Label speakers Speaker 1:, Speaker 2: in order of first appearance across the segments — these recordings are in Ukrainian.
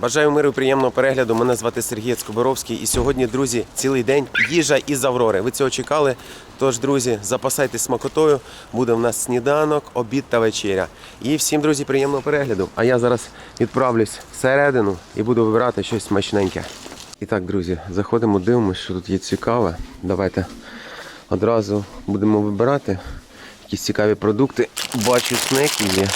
Speaker 1: Бажаю миру, приємного перегляду. Мене звати Сергій Скоборовський. І сьогодні, друзі, цілий день їжа із Аврори. Ви цього чекали. Тож, друзі, запасайтесь смакотою. Буде в нас сніданок, обід та вечеря. І всім, друзі, приємного перегляду. А я зараз відправлюсь всередину і буду вибирати щось смачненьке. І так, друзі, заходимо, дивимося, що тут є цікаве. Давайте одразу будемо вибирати якісь цікаві продукти. Бачу, снеки є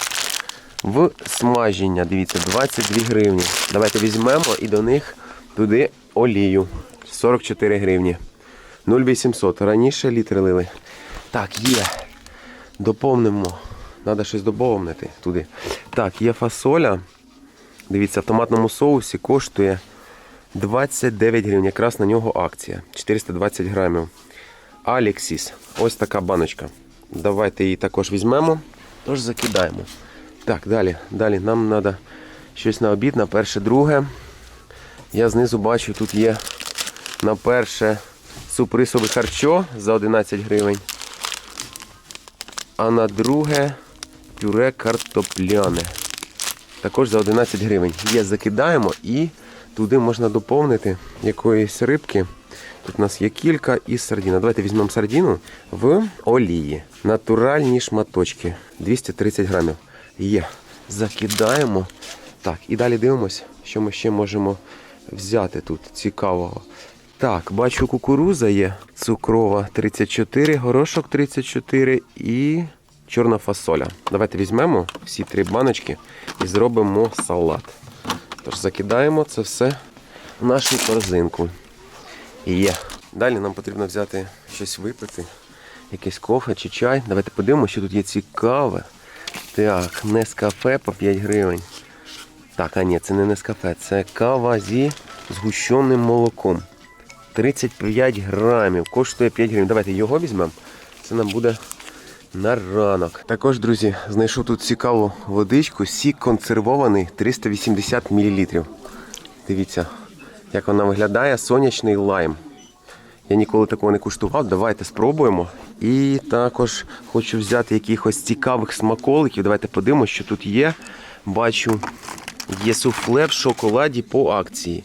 Speaker 1: в смаження. Дивіться, 22 гривні. Давайте візьмемо і до них туди олію. 44 гривні. 0,800. Раніше літр лили. Так, є. Доповнимо. Треба щось доповнити туди. Так, є фасоля. Дивіться, в томатному соусі коштує 29 гривень. Якраз на нього акція. 420 грамів. Алексіс. Ось така баночка. Давайте її також візьмемо. Тож закидаємо. Так, далі. Далі нам треба щось на обід, на перше, друге. Я знизу бачу, тут є на перше суприсове харчо за 11 гривень. А на друге пюре картопляне. Також за 11 гривень. Є, закидаємо і туди можна доповнити якоїсь рибки. Тут у нас є кілька і сардіна. Давайте візьмемо сардіну в олії. Натуральні шматочки. 230 грамів. Є. Закидаємо. Так, і далі дивимось, що ми ще можемо взяти тут цікавого. Так, бачу, кукуруза є. Цукрова 34, горошок 34 і чорна фасоля. Давайте візьмемо всі три баночки і зробимо салат. Тож закидаємо це все в нашу корзинку. Є. Далі нам потрібно взяти щось випити, якийсь кофе чи чай. Давайте подивимося, що тут є цікаве. Так, Нескафе по 5 гривень. Так, а ні, це не Нескафе, це кава зі згущеним молоком. 35 грамів, коштує 5 гривень. Давайте його візьмемо. Це нам буде на ранок. Також, друзі, знайшов тут цікаву водичку, сік консервований 380 мл. Дивіться, як вона виглядає, сонячний лайм. Я ніколи такого не куштував. Давайте спробуємо. І також хочу взяти якихось цікавих смаколиків. Давайте подивимося, що тут є. Бачу, є суфле в шоколаді по акції.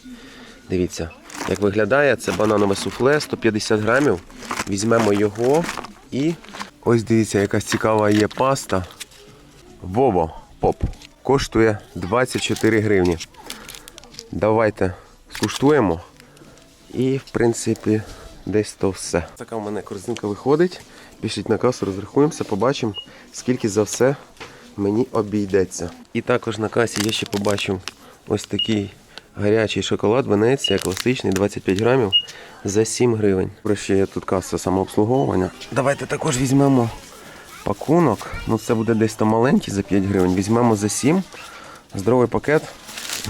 Speaker 1: Дивіться, як виглядає, це бананове суфле 150 грамів. Візьмемо його і ось дивіться, якась цікава є паста. Бобо Поп. Коштує 24 гривні. Давайте скуштуємо. І, в принципі, десь то все. Така в мене корзинка виходить. Пішіть на касу, розрахуємося, побачимо, скільки за все мені обійдеться. І також на касі я ще побачив ось такий гарячий шоколад Венеція, класичний, 25 грамів за 7 гривень. Про ще є тут каса самообслуговування. Давайте також візьмемо пакунок. Ну це буде десь то маленький за 5 гривень. Візьмемо за 7. Здоровий пакет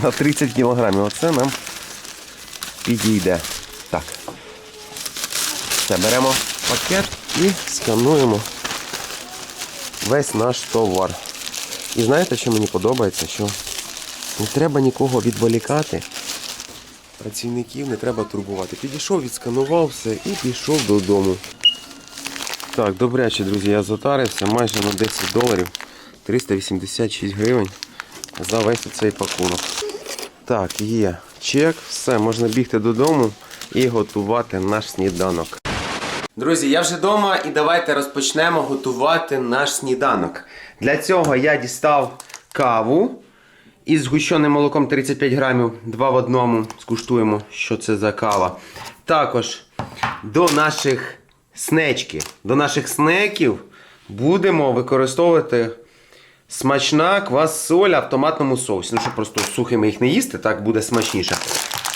Speaker 1: на 30 кілограмів. Оце нам підійде. Все, беремо пакет і скануємо весь наш товар. І знаєте, що мені подобається? Що не треба нікого відволікати. Працівників не треба турбувати. Підійшов, відсканував все і пішов додому. Так, добряче, друзі, я затарився майже на 10 доларів. 386 гривень за весь цей пакунок. Так, є чек, все, можна бігти додому і готувати наш сніданок. Друзі, я вже вдома і давайте розпочнемо готувати наш сніданок. Для цього я дістав каву із згущеним молоком 35 грамів, 2 в одному. Скуштуємо, що це за кава. Також до наших снечки, до наших снеків будемо використовувати смачна квасоля в томатному соусі. Ну, щоб просто сухими їх не їсти, так буде смачніше.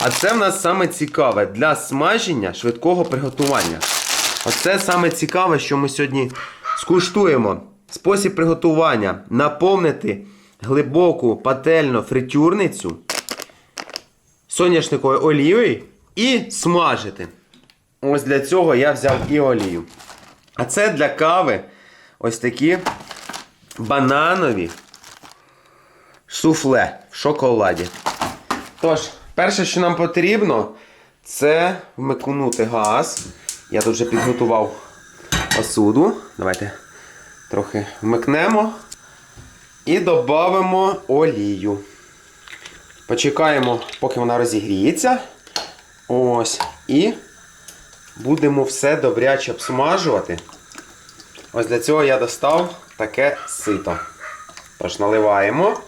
Speaker 1: А це в нас саме цікаве для смаження швидкого приготування. Оце саме цікаве, що ми сьогодні скуштуємо. Спосіб приготування наповнити глибоку пательну фритюрницю соняшниковою олією і смажити. Ось для цього я взяв і олію. А це для кави ось такі бананові суфле в шоколаді. Тож, перше, що нам потрібно, це вмикнути газ. Я тут вже підготував посуду. Давайте трохи вмикнемо і додамо олію. Почекаємо, поки вона розігріється. Ось. І будемо все добряче обсмажувати. Ось для цього я достав таке сито. Тож наливаємо.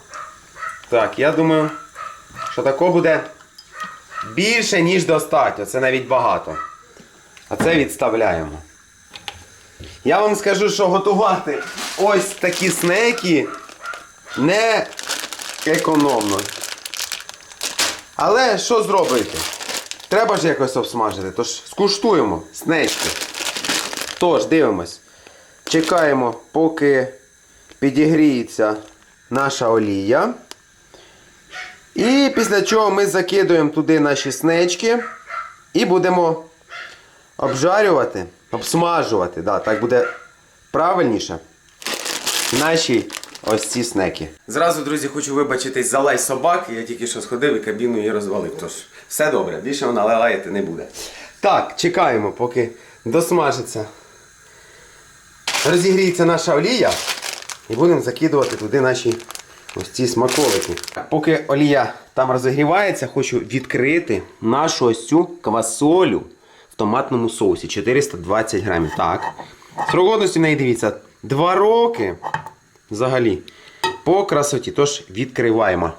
Speaker 1: Так, я думаю, що такого буде більше, ніж достатньо. Це навіть багато. А це відставляємо. Я вам скажу, що готувати ось такі снеки не економно. Але що зробити? Треба ж якось обсмажити. Тож скуштуємо снечки. Тож, дивимось. Чекаємо, поки підігріється наша олія. І після чого ми закидуємо туди наші снечки і будемо обжарювати, обсмажувати. Да, так буде правильніше. Наші ось ці снеки. Зразу, друзі, хочу вибачитись за лай собак. Я тільки що сходив і кабіну її розвалив. Тож все добре, більше вона лаяти не буде. Так, чекаємо, поки досмажиться. Розігріється наша олія. І будемо закидувати туди наші ось ці смаколики. Поки олія там розігрівається, хочу відкрити нашу ось цю квасолю томатному соусі. 420 грамів. Так. Срок годності неї дивіться 2 роки. Взагалі. По красоті. Тож відкриваємо.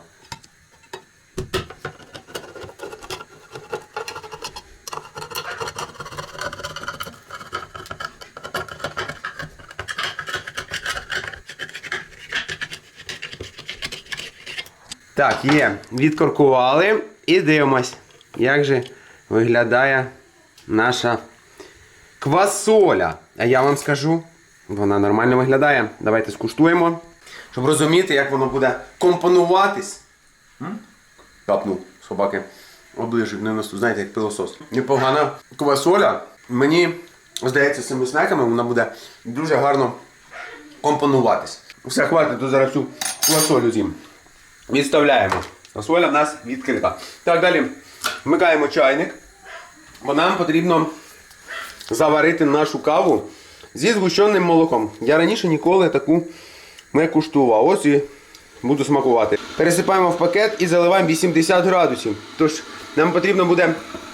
Speaker 1: Так, є. Відкоркували і дивимось, як же виглядає наша квасоля. А я вам скажу, вона нормально виглядає. Давайте скуштуємо, щоб розуміти, як воно буде компонуватись. М? Капнув собаки. Оближив, не знаєте, як пилосос. Непогана квасоля. Мені здається, з цими снеками вона буде дуже гарно компонуватись. Все, хватить, то зараз цю квасолю з'їм. Відставляємо. Фасоля в нас відкрита. Так, далі вмикаємо чайник. Бо нам потрібно заварити нашу каву зі згущеним молоком. Я раніше ніколи таку не куштував. Ось і буду смакувати. Пересипаємо в пакет і заливаємо 80 градусів. Тож нам потрібно буде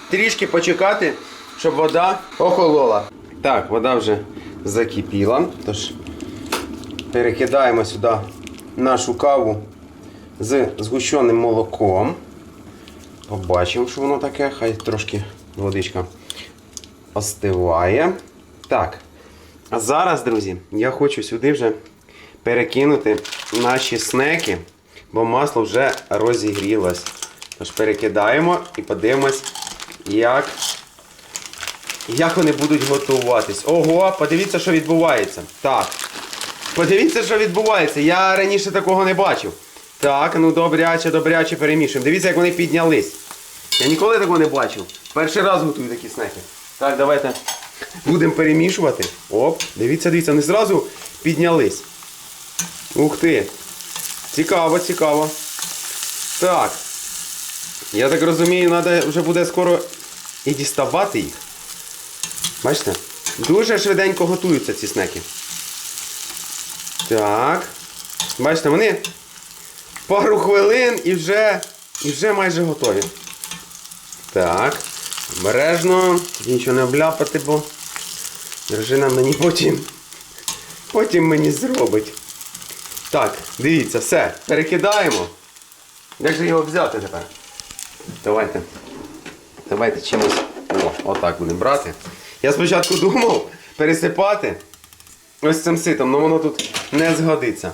Speaker 1: трішки почекати, щоб вода охолола. Так, вода вже закипіла. Тож перекидаємо сюди нашу каву з згущеним молоком. Побачимо, що воно таке. Хай трошки водичка остиває. Так. А зараз, друзі, я хочу сюди вже перекинути наші снеки, бо масло вже розігрілось. Тож перекидаємо і подивимось, як, як вони будуть готуватись. Ого, подивіться, що відбувається. Так. Подивіться, що відбувається. Я раніше такого не бачив. Так, ну добряче, добряче перемішуємо. Дивіться, як вони піднялись. Я ніколи такого не бачив. Перший раз готую такі снеки. Так, давайте будемо перемішувати. Оп, дивіться, дивіться, вони зразу піднялись. Ух ти. Цікаво, цікаво. Так. Я так розумію, треба вже буде скоро і діставати їх. Бачите? Дуже швиденько готуються ці снеки. Так. Бачите, вони пару хвилин і вже, і вже майже готові. Так. Обережно, нічого не обляпати, бо дружина мені потім, потім мені зробить. Так, дивіться, все, перекидаємо. Як же його взяти тепер? Давайте. Давайте чимось. О, отак будемо брати. Я спочатку думав пересипати ось цим ситом, але воно тут не згодиться.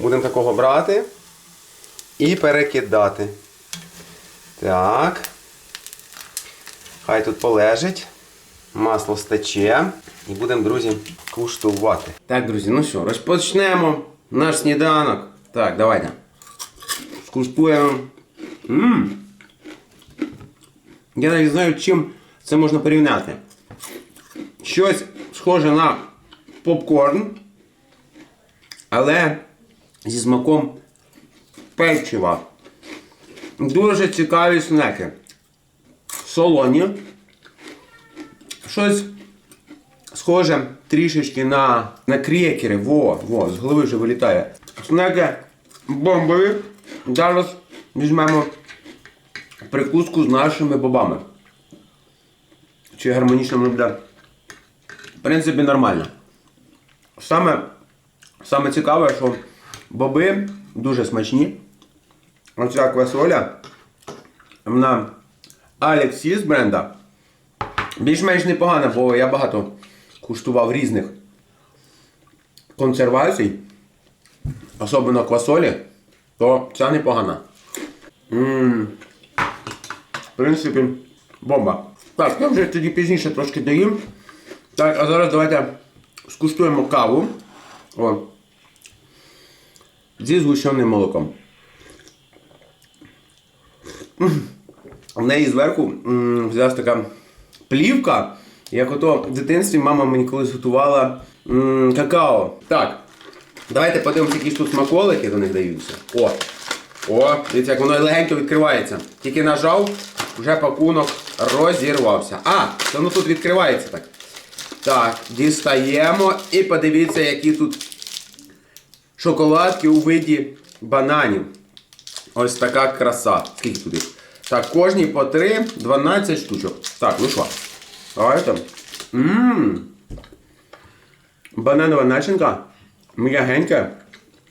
Speaker 1: Будемо такого брати і перекидати. Так. Хай тут полежить. Масло стече. І будемо, друзі, куштувати. Так, друзі, ну що, розпочнемо наш сніданок. Так, давайте. Скуштуємо. Ммм. Я навіть знаю, чим це можна порівняти. Щось схоже на попкорн, але зі смаком печива. Дуже цікаві снеки. Солоні. Щось схоже трішечки на, на крекери. Во, во, з голови вже вилітає. Снеки бомбові. Зараз візьмемо прикуску з нашими бобами. Чи гармонічно воно буде? В принципі, нормально. Саме, саме цікаве, що боби дуже смачні. Оця квасоля, вона Алексіс бренда. Більш-менш непогана, бо я багато куштував різних консервацій, особливо квасолі, то ця непогана. Ммм. В принципі, бомба. Так, я вже тоді пізніше трошки доїм. Так, а зараз давайте скуштуємо каву. О. Зі згущеним молоком. М. В неї зверху взялась така плівка, як ото в дитинстві мама мені колись готувала какао. Так, давайте подивимося, які ж тут смаколики до них даються. О! О, дивіться, як воно легенько відкривається. Тільки нажав, вже пакунок розірвався. А, то воно тут відкривається так. Так, дістаємо і подивіться, які тут шоколадки у виді бананів. Ось така краса. Скільки тут їх? Так, кожній по 3, 12 штучок. Так, ну що? Давайте. Ммм. Бананова начинка. М'ягеньке.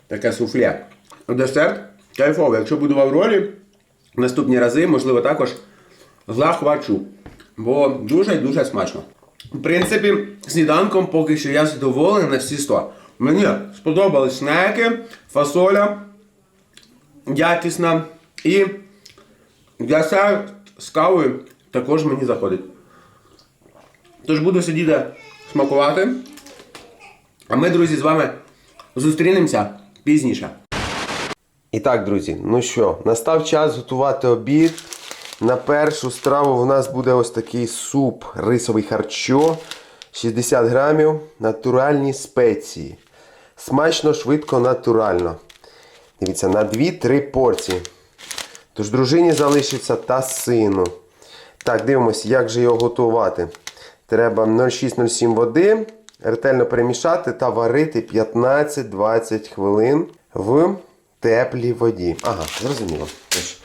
Speaker 1: Таке суфле. Десерт кайфовий. Якщо буду в Аврорі, наступні рази, можливо, також захвачу. Бо дуже і дуже смачно. В принципі, сніданком поки що я задоволений на всі 100. Мені сподобались снеки, фасоля якісна і десерт з кавою також мені заходить. Тож буду сидіти смакувати. А ми, друзі, з вами зустрінемося пізніше. І так, друзі, ну що, настав час готувати обід. На першу страву в нас буде ось такий суп рисовий харчо. 60 грамів, натуральні спеції. Смачно, швидко, натурально. Дивіться, на 2-3 порції. Тож дружині залишиться та сину. Так, дивимося, як же його готувати. Треба 0,6-0,7 води, ретельно перемішати та варити 15-20 хвилин в теплій воді. Ага, зрозуміло. Тож,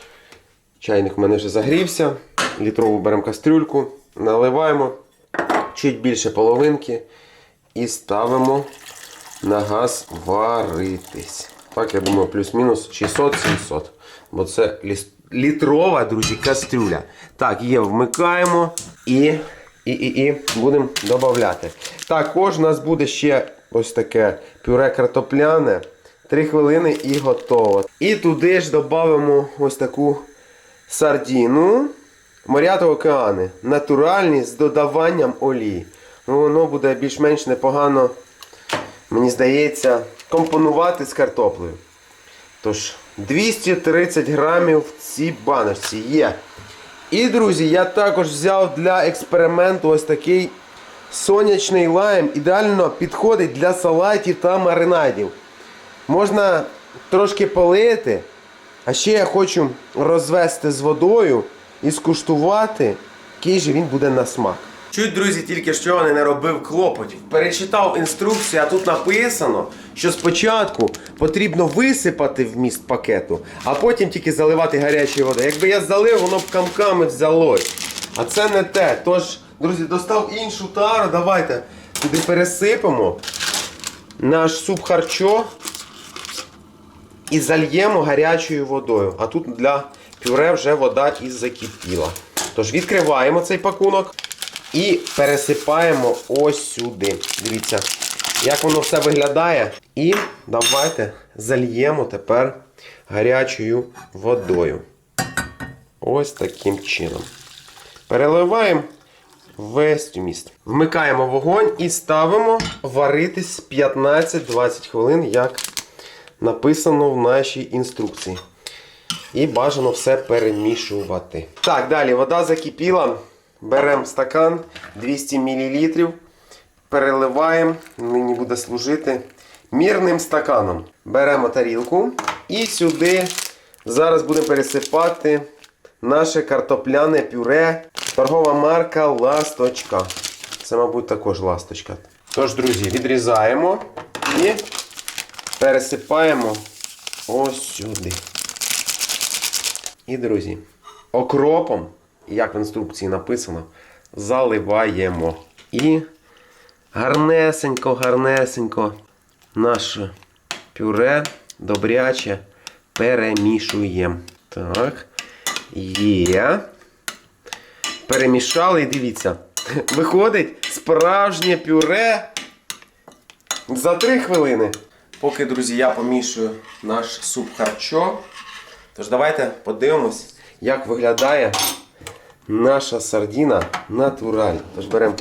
Speaker 1: чайник в мене вже загрівся. Літрову беремо кастрюльку, наливаємо чуть більше половинки і ставимо на газ варитись. Так, я думаю, плюс-мінус 600-700. Бо це літрова, друзі, кастрюля. Так, є, вмикаємо і, і, і, і будемо додати. Також у нас буде ще ось таке пюре картопляне. 3 хвилини і готово. І туди ж додамо ось таку сардіну. Морята океани. Натуральні з додаванням олії. Ну, воно буде більш-менш непогано, мені здається, компонувати з картоплею. Тож, 230 грамів в цій баночці є. І, друзі, я також взяв для експерименту ось такий сонячний лайм. Ідеально підходить для салатів та маринадів. Можна трошки полити, а ще я хочу розвести з водою і скуштувати, який же він буде на смак. Чуть, друзі, тільки що не наробив клопотів. Перечитав інструкцію, а тут написано, що спочатку потрібно висипати вміст пакету, а потім тільки заливати гарячою водою. Якби я залив, воно б камками взялось. А це не те. Тож, друзі, достав іншу тару, давайте туди пересипемо наш суп харчо і зальємо гарячою водою. А тут для пюре вже вода і закипіла. Тож відкриваємо цей пакунок і пересипаємо ось сюди. Дивіться, як воно все виглядає. І давайте зальємо тепер гарячою водою. Ось таким чином. Переливаємо весь вміст. Вмикаємо вогонь і ставимо варитись 15-20 хвилин, як написано в нашій інструкції. І бажано все перемішувати. Так, далі вода закипіла. Беремо стакан 200 мл. Переливаємо, нині буде служити мірним стаканом. Беремо тарілку і сюди зараз будемо пересипати наше картопляне пюре. Торгова марка Ласточка. Це, мабуть, також ласточка. Тож, друзі, відрізаємо і пересипаємо ось сюди. І, друзі, окропом, як в інструкції написано, заливаємо. І гарнесенько, гарнесенько наше пюре добряче перемішуємо. Так. Є. Перемішали і дивіться. Виходить справжнє пюре за 3 хвилини. Поки, друзі, я помішую наш суп харчо. Тож давайте подивимось, як виглядає наша сардіна натураль. Тож беремо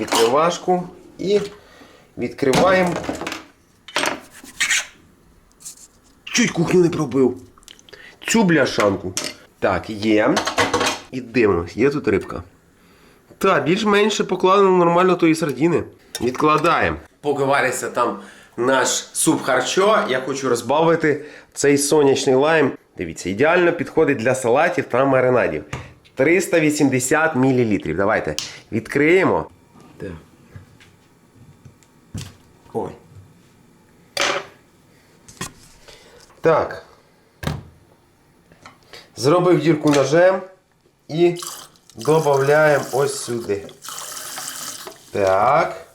Speaker 1: відкривашку і відкриваємо. Чуть кухню не пробив. Цю бляшанку. Так, є. І дивимось, є тут рибка. Та, більш-менше покладено нормально тої сардіни. Відкладаємо. Поки вариться там наш суп харчо, я хочу розбавити цей сонячний лайм. Дивіться, ідеально підходить для салатів та маринадів. 380 мл. Давайте відкриємо. Так. Ой. Так. Зробив дірку ножем і додаємо ось сюди. Так.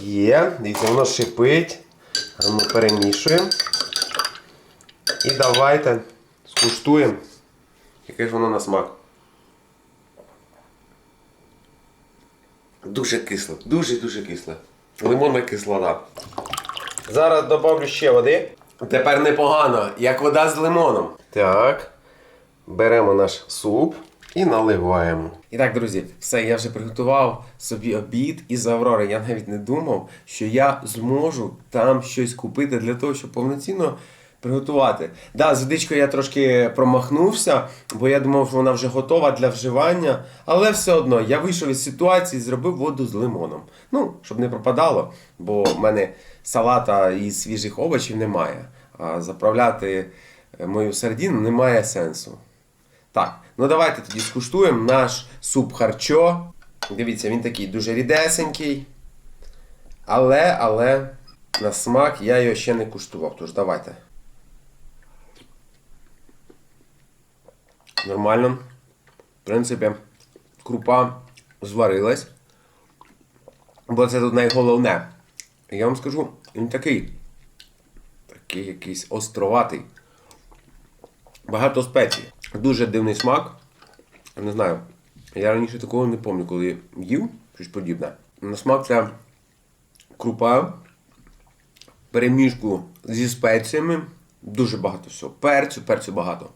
Speaker 1: Є. Дивіться, воно шипить. Ми перемішуємо. І давайте скуштуємо. Яке ж воно на смак. Дуже кисле, дуже-дуже кисле. Лимонна кислота. Зараз добавлю ще води. Тепер непогано, як вода з лимоном. Так. Беремо наш суп і наливаємо. І так, друзі, все, я вже приготував собі обід із Аврори. Я навіть не думав, що я зможу там щось купити для того, щоб повноцінно приготувати. Да, з водичкою я трошки промахнувся, бо я думав, що вона вже готова для вживання. Але все одно я вийшов із ситуації, зробив воду з лимоном. Ну, щоб не пропадало, бо в мене салата із свіжих овочів немає. А заправляти е, мою сардіну немає сенсу. Так, ну давайте тоді скуштуємо наш суп харчо. Дивіться, він такий дуже рідесенький. Але, але на смак я його ще не куштував. Тож давайте. Нормально. В принципі, крупа зварилась. Бо це тут найголовне. Я вам скажу, він такий. Такий якийсь островатий. Багато спецій. Дуже дивний смак. Не знаю. Я раніше такого не пам'ятаю, коли їв щось подібне. На смак це крупа, переміжку зі спеціями. Дуже багато всього. Перцю, перцю багато.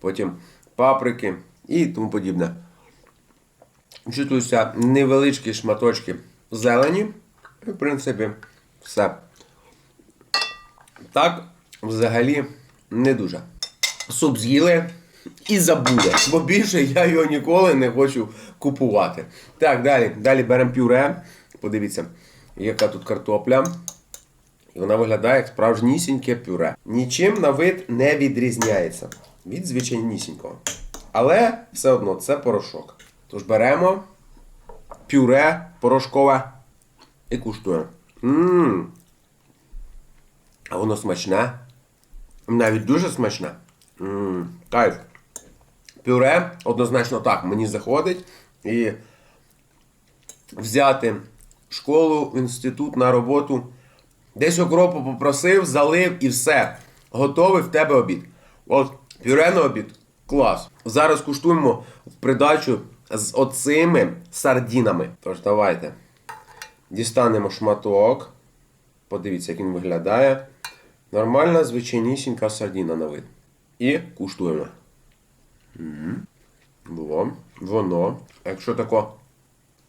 Speaker 1: Потім паприки і тому подібне. Чувствуються невеличкі шматочки зелені. І, в принципі, все. Так, взагалі, не дуже. Суп з'їли і забули, бо більше я його ніколи не хочу купувати. Так, далі. Далі беремо пюре. Подивіться, яка тут картопля. І вона виглядає як справжнісіньке пюре. Нічим на вид не відрізняється від звичайнісінького. Але все одно це порошок. Тож беремо пюре порошкове і куштуємо. Ммм. А воно смачне. Навіть дуже смачне. Ммм, кайф. Пюре однозначно так, мені заходить. І взяти школу, інститут на роботу. Десь окропу попросив, залив і все. Готовий в тебе обід. От, пюре на обід. Клас. Зараз куштуємо в придачу з оцими сардінами. Тож давайте. Дістанемо шматок. Подивіться, як він виглядає. Нормальна, звичайнісінька сардіна на вид. І куштуємо. М. Воно. Якщо тако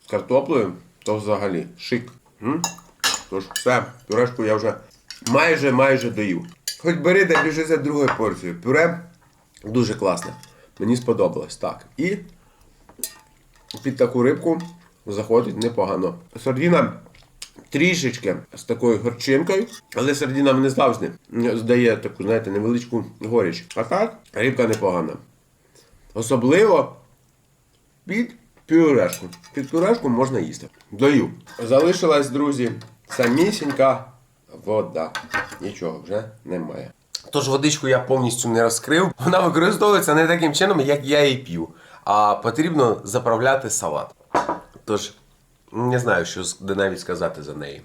Speaker 1: з картоплею, то взагалі шик. М? Тож все, пюрешку я вже майже майже доїв. Хоч бери та біжи за другою порцією. Пюре дуже класне. Мені сподобалось. Так. І під таку рибку заходить непогано. Сардіна трішечки з такою горчинкою, але сардіна мені завжди здає таку, знаєте, невеличку горіч. А так, рибка непогана. Особливо під пюрешку. Під пюрешку можна їсти. Даю. Залишилась, друзі, самісінька вода. Нічого вже немає. Тож водичку я повністю не розкрив. Вона використовується не таким чином, як я її п'ю. а потрібно заправляти салат. Тож, не знаю, що навіть сказати за неї.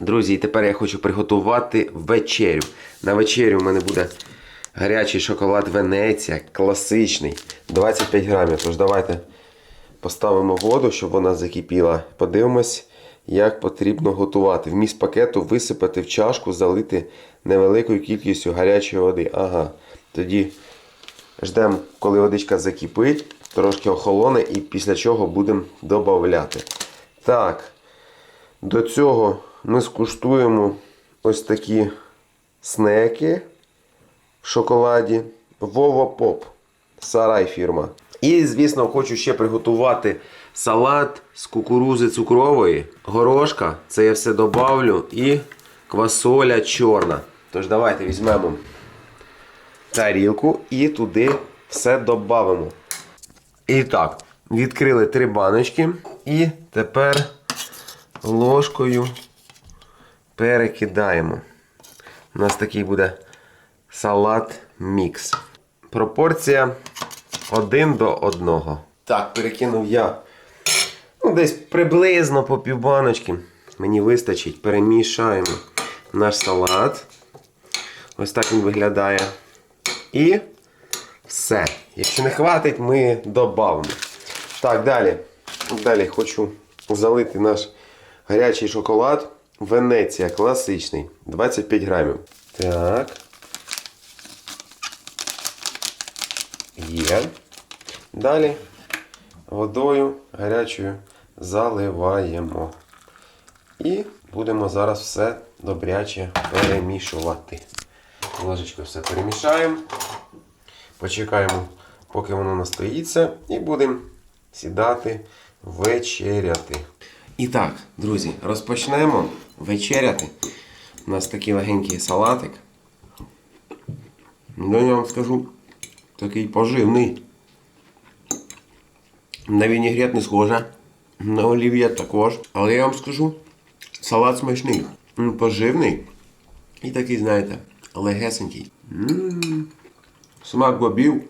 Speaker 1: Друзі, і тепер я хочу приготувати вечерю. На вечерю в мене буде гарячий шоколад Венеція, класичний, 25 грамів. Тож давайте поставимо воду, щоб вона закипіла. Подивимось, як потрібно готувати. Вміст пакету висипати в чашку, залити невеликою кількістю гарячої води. Ага. Тоді ждемо, коли водичка закипить, трошки охолоне, і після чого будемо додавати. Так. До цього ми скуштуємо ось такі снеки в шоколаді. Вова Поп. Сарай фірма. І, звісно, хочу ще приготувати салат з кукурузи цукрової, горошка. Це я все добавлю. І квасоля чорна. Тож давайте візьмемо тарілку і туди все додамо. І так, відкрили три баночки. І тепер ложкою перекидаємо. У нас такий буде салат мікс. Пропорція 1 до 1. Так, перекинув я ну, десь приблизно по півбаночки. Мені вистачить. Перемішаємо наш салат. Ось так він виглядає. І все. Якщо не хватить, ми додамо. Так, далі. Далі хочу залити наш гарячий шоколад. Венеція класичний. 25 грамів. Так. Є. Далі водою гарячою заливаємо. І будемо зараз все добряче перемішувати. Ложечкою все перемішаємо. Почекаємо, поки воно настоїться, і будемо сідати вечеряти. І так, друзі, розпочнемо вечеряти. У нас такий легенький салатик. Ну, я вам скажу, такий поживний. На вінігрет не схоже. На олів'є також. Але я вам скажу, салат смачний. Поживний. І такий, знаєте, легесенький. Смак бобів,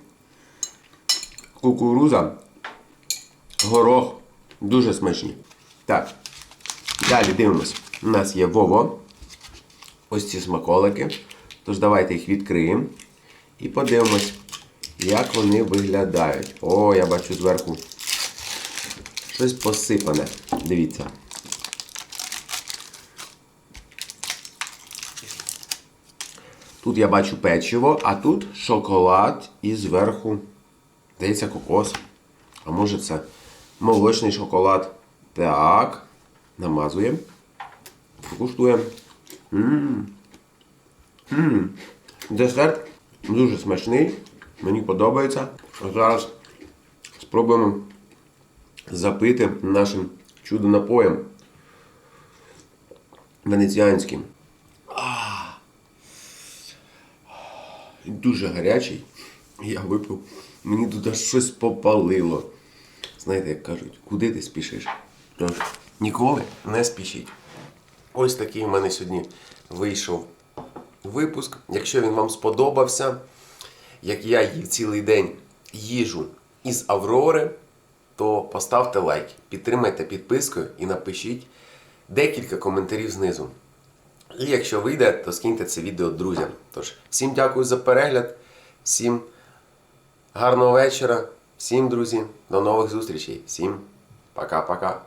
Speaker 1: кукуруза, горох. Дуже смачні. Так. Далі дивимось. У нас є Вово. Ось ці смаколики. Тож давайте їх відкриємо. І подивимось, як вони виглядають. О, я бачу зверху. Щось посипане. Дивіться. Тут я бачу печиво, а тут шоколад і зверху, здається, кокос. А може це молочний шоколад. Так. Намазуємо. Куштуємо. Десерт дуже смачний. Мені подобається. Зараз спробуємо запити нашим чудо-напоєм венеціанським. Дуже гарячий. Я випив. Мені аж щось попалило. Знаєте, як кажуть, куди ти спішиш? Тож, ніколи не спішіть. Ось такий в мене сьогодні вийшов випуск. Якщо він вам сподобався, як я їв цілий день їжу із Аврори, то поставте лайк, підтримайте підпискою і напишіть декілька коментарів знизу. І якщо вийде, то скиньте це відео друзям. Тож, всім дякую за перегляд, всім гарного вечора, всім друзі, до нових зустрічей, всім пока-пока.